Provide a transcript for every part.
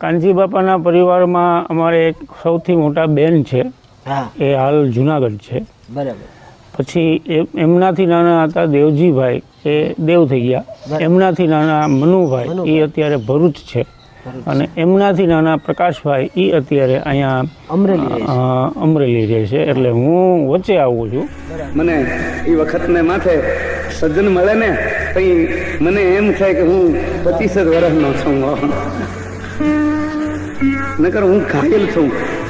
કાનજી બાપાના પરિવારમાં અમારે એક સૌથી મોટા બેન છે. એ હાલ જુનાગઢ છે. બરાબર. પછી એમનાથી નાના હતા દેવજીભાઈ એ દેવ થઈ ગયા. એમનાથી નાના મનુભાઈ એ અત્યારે ભરૂચ છે. અને એમનાથી નાના પ્રકાશભાઈ એ અત્યારે અહીંયા અમરેલી રહે છે. અ, અમરેલી રહે છે. એટલે હું વચ્ચે આવું છું. મને એ વખતને માથે સજ્જન મળે ને પછી મને એમ થાય કે હું પચીસ જ વર્ષનો છું. નકર હું ઘાયલ છું.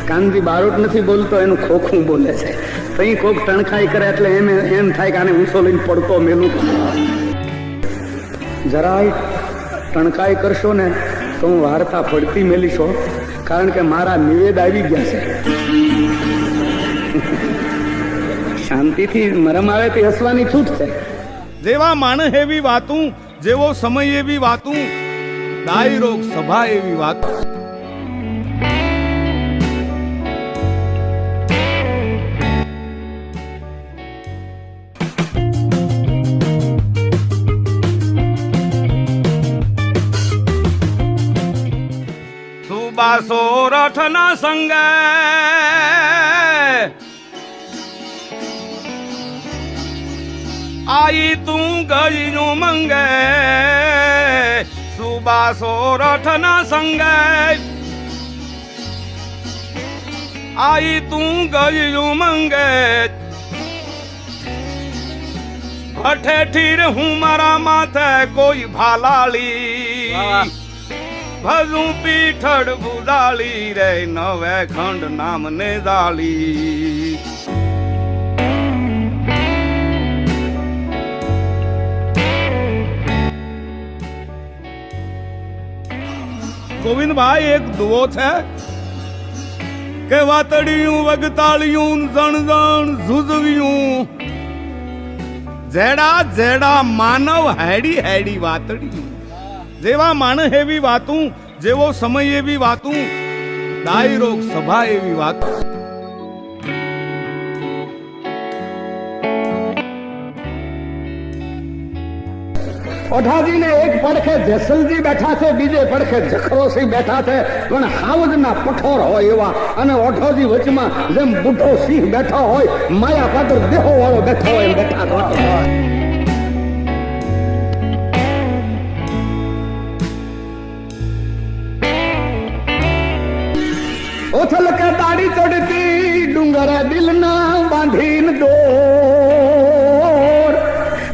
કાનજી બારોટ નથી બોલતો, એનું ખોખું બોલે છે. તઈ કોક ટણખાઈ કરે એટલે એમ એમ થાય કે આને ઊંચો લઈને પડતો મેલું. જરાય ટણકાઈ કરશો ને તો હું વાર્તા પડતી મેલીશો કારણ કે મારા નિવેદ આવી ગયા છે. શાંતિથી મરમ આવે તે હસવાની છૂટ છે. જેવા માણ એવી વાતું, જેવો સમય એવી વાતું ડાયરોગ સભા એવી વાત. સુબાસો રથના સંગે આઈ તું ગઈ નું મંગે સુબાસો રથના સંગે આઈ તું ગઈ નું મંગે ભઠેઠી રે હું મારા માથે કોઈ ભાલાળી ભજું પીઠડ બુદાળી રે, નવે ખંડ નામને દાળી ગોવિંદભાઈ, એક દુવો છે કે વાતડિયું, વગતાળિયું જણ ઝુઝવ્યું. જેડા જેડા માનવ હેડી હેડી વાતડિયું. જેવા માણ એવી વાતું, જેવો સમય એવી વાતું દાયરોગ સભા એવી વાત. ઓઢાજીને એક પડખે જેસલજી બેઠા છે, બીજે પડખે જખરોસિંહ બેઠા છે. પણ હાવજના પઠોર હોય એવા અને ઓઢોજી વચમાં જેમ બુઢો સિંહ બેઠો હોય, માયા પાત્ર દેહો વાળો બેઠો હોય બેઠા ઓથલ કે દાડી ચડતી ડુંગર દિલના બાંધીને ડોર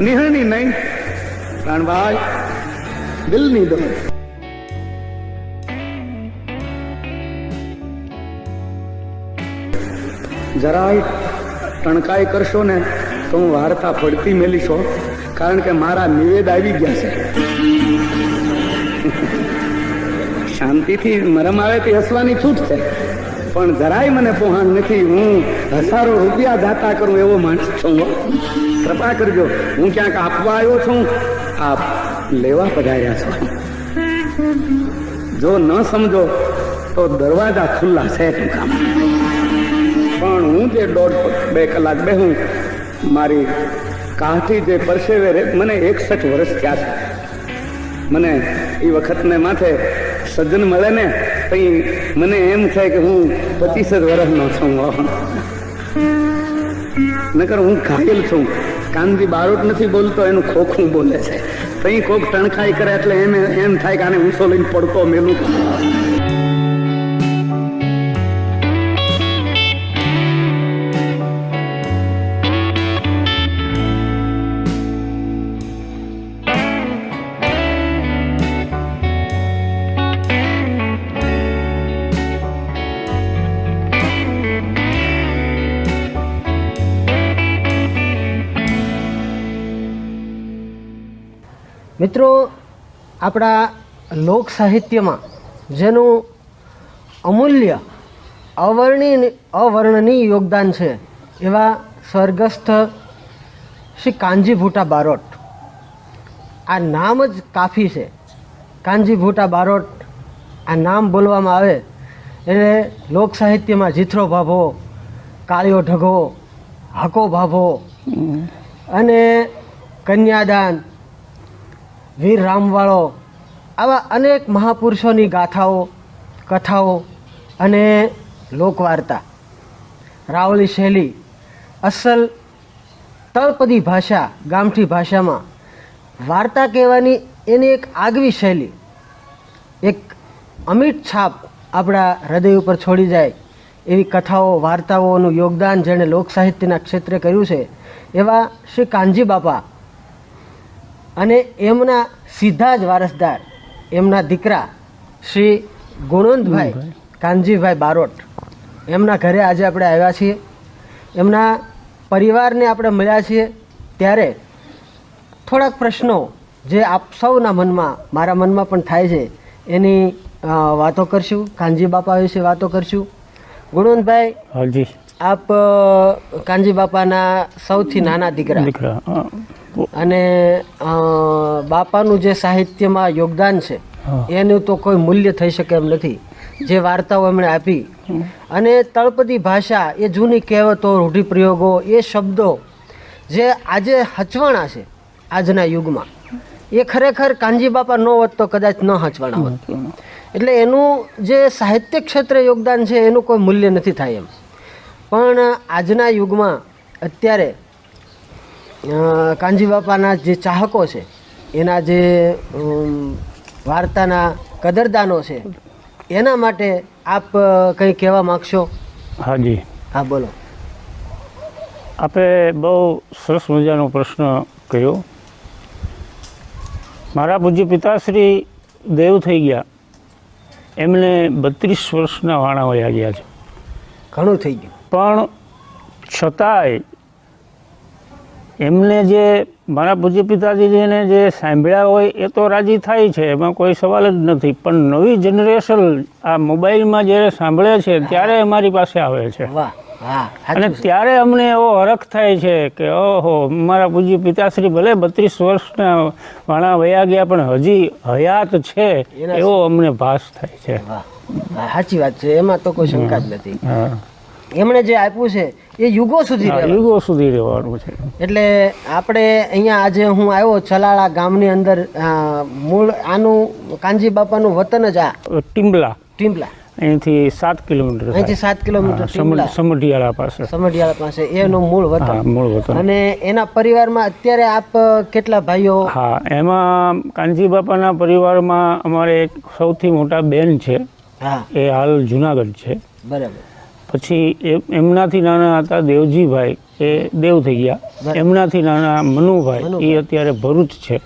નિહણી નહીં પ્રાણભાઈ દિલની ડોર જરાય ટણકાઈ કરશો ને તો હું વાર્તા પડતી મેલીશો, કારણ કે મારા નિવેદ આવી ગયા છે. શાંતિથી મરમ આવે તે હસવાની છૂટ છે. પણ જરાય મને પોહાણ નથી. હું હજારો રૂપિયા દાતા કરું એવો માણસ છું. કૃપા કરજો. હું ક્યાંક આપવા આવ્યો છું. આપ લેવા પધાર્યા છો. જો ન સમજો, તો દરવાજા ખુલ્લા છે ટૂંકામાં પણ હું જે દોઢ બે કલાક બેહું, મારી કાઠી જે પરસેવે મને એકસઠ વર્ષ થયા છે. મને એ વખતને માથે સજ્જન મળે ને પછી મને એમ થાય કે હું પચીસ જ વર્ષનો છું. નકર હું ઘાયલ છું. કાનજી બારોટ નથી બોલતો, એનું ખોખું બોલે છે. પછી કોક ટણખાઈ કરે એટલે એમ એમ થાય કે આને ઊંચો લઈને પડતો મેલું. મિત્રો આપણા લોક સાહિત્યમાં જેનું અમૂલ્ય અવર્ણી અવર્ણનીય યોગદાન છે એવા સ્વર્ગસ્થ શ્રી કાનજી ભૂટા બારોટ. આ નામ જ કાફી છે. કાનજી ભૂટા બારોટ આ નામ બોલવામાં આવે એને લોક સાહિત્યમાં જીથરો ભાભો કાળિયો ઢગો હકો ભાભો અને કન્યાદાન વીર રામવાળો, આવા અનેક મહાપુરુષોની ગાથાઓ, કથાઓ અને લોકવાર્તા. રાવળી શૈલી અસલ તળપદી ભાષા ગામઠી ભાષામાં વાર્તા કહેવાની એની એક આગવી શૈલી. એક અમિટ છાપ આપણા હૃદય ઉપર છોડી જાય એવી કથાઓ, વાર્તાઓનું યોગદાન જેણે લોકસાહિત્યના ક્ષેત્રે કર્યું છે એવા શ્રી કાનજી બાપા અને એમના સીધા જ વારસદાર એમના દીકરા શ્રી ગુણવંતભાઈ કાનજીભાઈ બારોટ. એમના ઘરે આજે આપણે આવ્યા છીએ. એમના પરિવારને આપણે મળ્યા છીએ ત્યારે થોડાક પ્રશ્નો જે આપ સૌના મનમાં મારા મનમાં પણ થાય છે એની વાતો કરશું. કાનજી બાપા વિશે વાતો કરશું. ગુણવંતભાઈ હાજી આપ કાનજી બાપાના સૌથી નાના દીકરા. દીકરા અને બાપાનું જે સાહિત્યમાં યોગદાન છે એનું તો કોઈ મૂલ્ય થઈ શકે એમ નથી. જે વાર્તાઓ એમણે આપી. અને તળપદી ભાષા એ જૂની કહેવતો રૂઢિપ્રયોગો એ શબ્દો જે આજે હચવાણા છે આજના યુગમાં. એ ખરેખર કાનજી બાપા ન હોત તો કદાચ ન હચવાણા હોત. એટલે એનું જે સાહિત્ય ક્ષેત્રે યોગદાન છે એનું કોઈ મૂલ્ય નથી થાય એમ. પણ આજના યુગમાં અત્યારે કાનજી બાપાના જે ચાહકો છે એના જે વાર્તાના કદરદાનો છે એના માટે આપ કંઈ કહેવા માગશો? હાજી. હા બોલો. આપે બહુ સરસ મજાનો પ્રશ્ન કર્યો. મારા પૂજ્ય પિતાશ્રી દેવ થઈ ગયા. એમને બત્રીસ વર્ષના વાણા વયા ગયા છે. ઘણું થઈ ગયું. પણ છતાંય એમને જે મારા પૂજ્ય પિતાજીને જે સાંભળ્યા હોય એ તો રાજી થાય છે એમાં કોઈ સવાલ જ નથી. પણ નવી જનરેશન આ મોબાઈલમાં જ્યારે સાંભળે છે ત્યારે અમારી પાસે આવે છે. હા અને ત્યારે અમને એવો હરખ થાય છે કે ઓહો મારા પૂજ્ય પિતાશ્રી ભલે બત્રીસ વર્ષના વાણા વયા ગયા પણ હજી હયાત છે. એવો અમને ભાસ થાય છે. સાચી વાત છે. એમાં તો કોઈ શંકા જ નથી. હા. એમણે જે આપ્યું છે એ યુગો સુધી યુગો સુધી રહેવાનું છે. એટલે આપણે અહીંયા આજે હું આવ્યો છલાળા ગામની અંદર મૂળ આનું કાનજી બાપાનું વતન જ આ. ટીમ્બલા ટીમ્બલા અહીંથી સાત કિલોમીટર અહીંથી સાત કિલોમીટર સમઢિયાળા પાસે. સમઢિયાળા પાસે એનું મૂળ વતન. મૂળ વતન. અને એના પરિવારમાં અત્યારે આપ કેટલા ભાઈઓ? હા એમાં કાનજી બાપાના પરિવારમાં અમારે એક સૌથી મોટા બેન છે. હા. એ હાલ જુનાગઢ છે. બરાબર. પછી એ- એમનાથી નાના હતા દેવજીભાઈ એ દેવ થઈ ગયા. એમનાથી નાના મનુભાઈ એ અત્યારે ભરૂચ છે.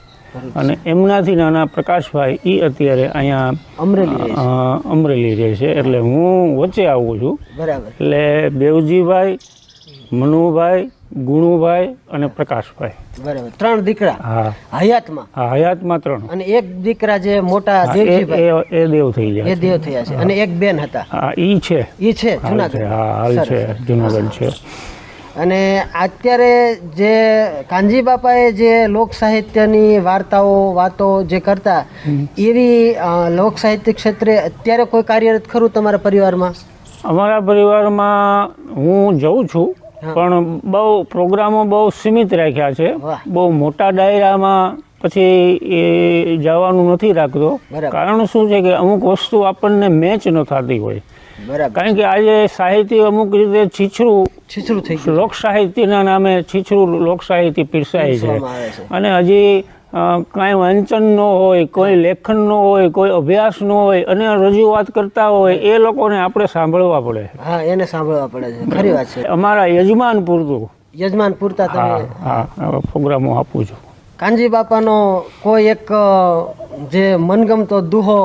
અને એમનાથી નાના પ્રકાશભાઈ એ અત્યારે અહીંયા અમરેલી રહે છે. અ, અમરેલી રહે છે. એટલે હું વચ્ચે આવું છું. એટલે દેવજીભાઈ મનુભાઈ ગુણુભાઈ અને પ્રકાશભાઈ. બરાબર. ત્રણ દીકરા. હા. હયાતમાં? હા હયાતમાં ત્રણ. અને એક દીકરા જે મોટા એ દેવજીભાઈ? એ- એ દેવ થઈ ગયા એ દેવ થયા છે. અને એક બેન હતા. હા ઈ છે. એ છે જુનાગઢ. હા હાલ છે જુનાગઢ છે. અને અત્યારે જે કાનજી બાપાએ જે લોક સાહિત્યની વાર્તાઓ વાતો જે કરતા એવી લોક સાહિત્ય ક્ષેત્રે અત્યારે કોઈ કાર્યરત ખરું તમારા પરિવારમાં? અમારા પરિવારમાં હું જઉં છું. પણ બહુ પ્રોગ્રામો બહુ સીમિત રાખ્યા છે. બહુ મોટા ડાયરામાં પછી એ જવાનું નથી રાખતો. કારણ શું છે કે અમુક વસ્તુ આપણને મેચ ન થતી હોય. કારણ કે આજે સાહિત્ય અમુક રીતે છીછરું છીછરું થઈ લોક સાહિત્યના નામે છીછરું લોક સાહિત્ય પીરસાય છે. અને હજી કાંઈ વાંચન ન હોય કોઈ લેખન ન હોય કોઈ અભ્યાસ ન હોય અને રજૂઆત કરતા હોય એ લોકોને આપણે સાંભળવા પડે. હા એને સાંભળવા પડે છે. ખરી વાત છે. અમારા યજમાન પૂરતું. યજમાન પૂરતા હા તમે હા પ્રોગ્રામો આપું છું. કાનજી બાપાનો કોઈ એક જે મનગમતો દુહો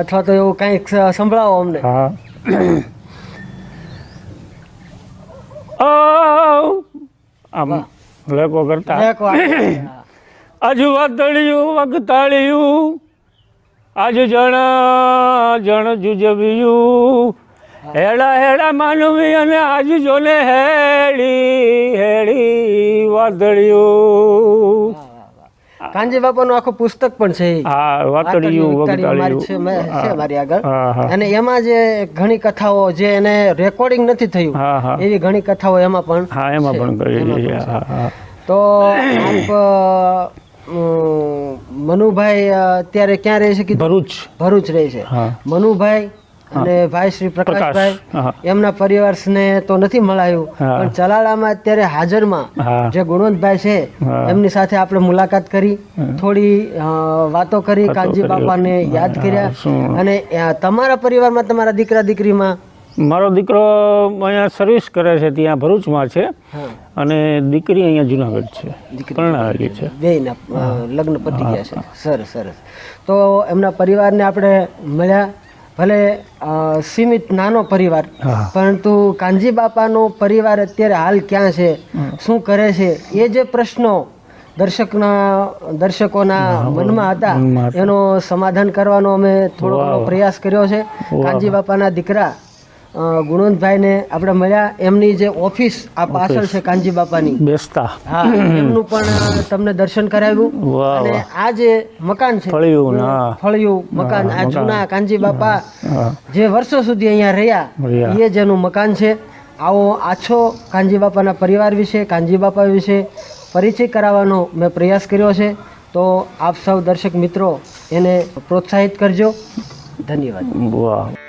અથવા તો એવું કંઈક સંભળાવો અમને. હા. આમ લેકો કરતા. હા. આજ વાતળિયું વગતાળિયું. આજ જણ જણ જુજવ્યું. હેડા હેડા માનવી અને આજ જોને હેડી હેડી વાદળિયું. કાનજી બાપાનું આખું પુસ્તક પણ છે હા વાતળિયું છે, મારી આગળ. અને એમાં જે ઘણી કથાઓ જે એને રેકોર્ડિંગ નથી થયું એવી ઘણી કથાઓ એમાં પણ હા એમાં પણ કરેલી છે. તો આપ મનુભાઈ અત્યારે ક્યાં રહે છે કીધું? ભરૂચ. ભરૂચ રહે છે. મનુભાઈ અને ભાઈ શ્રી પ્રકાશભાઈ એમના પરિવારને તો નથી મળાયું પણ ચલાળામાં અત્યારે હાજરમાં જે ગુણવંતભાઈ છે એમની સાથે આપણે મુલાકાત કરી થોડી વાતો કરી કાનજી. બાપાને યાદ કર્યા. અને તમારા પરિવારમાં તમારા દીકરા દીકરીમાં મારો દીકરો અહીંયા સર્વિસ કરે છે ત્યાં ભરૂચમાં છે. અને દીકરી અહીંયા જુનાગઢ છે. પરણાવેલી છે. બેયના લગ્ન પતી ગયા છે. સરસ સરસ. તો એમના પરિવારને આપણે મળ્યા. ભલે સીમિત નાનો પરિવાર પરંતુ કાનજી બાપાનો પરિવાર અત્યારે હાલ ક્યાં છે? શું કરે છે? એ જે પ્રશ્નો દર્શકના દર્શકોના મનમાં હતા એનો સમાધાન કરવાનો અમે થોડો પ્રયાસ કર્યો છે. કાનજી બાપાના દીકરા ગુણવંતભાઈને આપણે મળ્યા. એમની જે ઓફિસ આ પાછળ છે કાનજી બાપાની. બેસતા. હા એમનું પણ તમને દર્શન કરાવ્યું. અને આ જે મકાન છે ફળિયું, ફળિયું મકાન આ. જૂના કાનજી બાપા જે વર્ષો સુધી અહીંયા રહ્યા રહ્યા. એ જેનું મકાન છે. આવો આછો કાનજી બાપાના પરિવાર વિશે કાનજી બાપા વિશે પરિચય કરાવવાનો મેં પ્રયાસ કર્યો છે. તો આપ સૌ દર્શક મિત્રો એને પ્રોત્સાહિત કરજો. ધન્યવાદ. વાહ.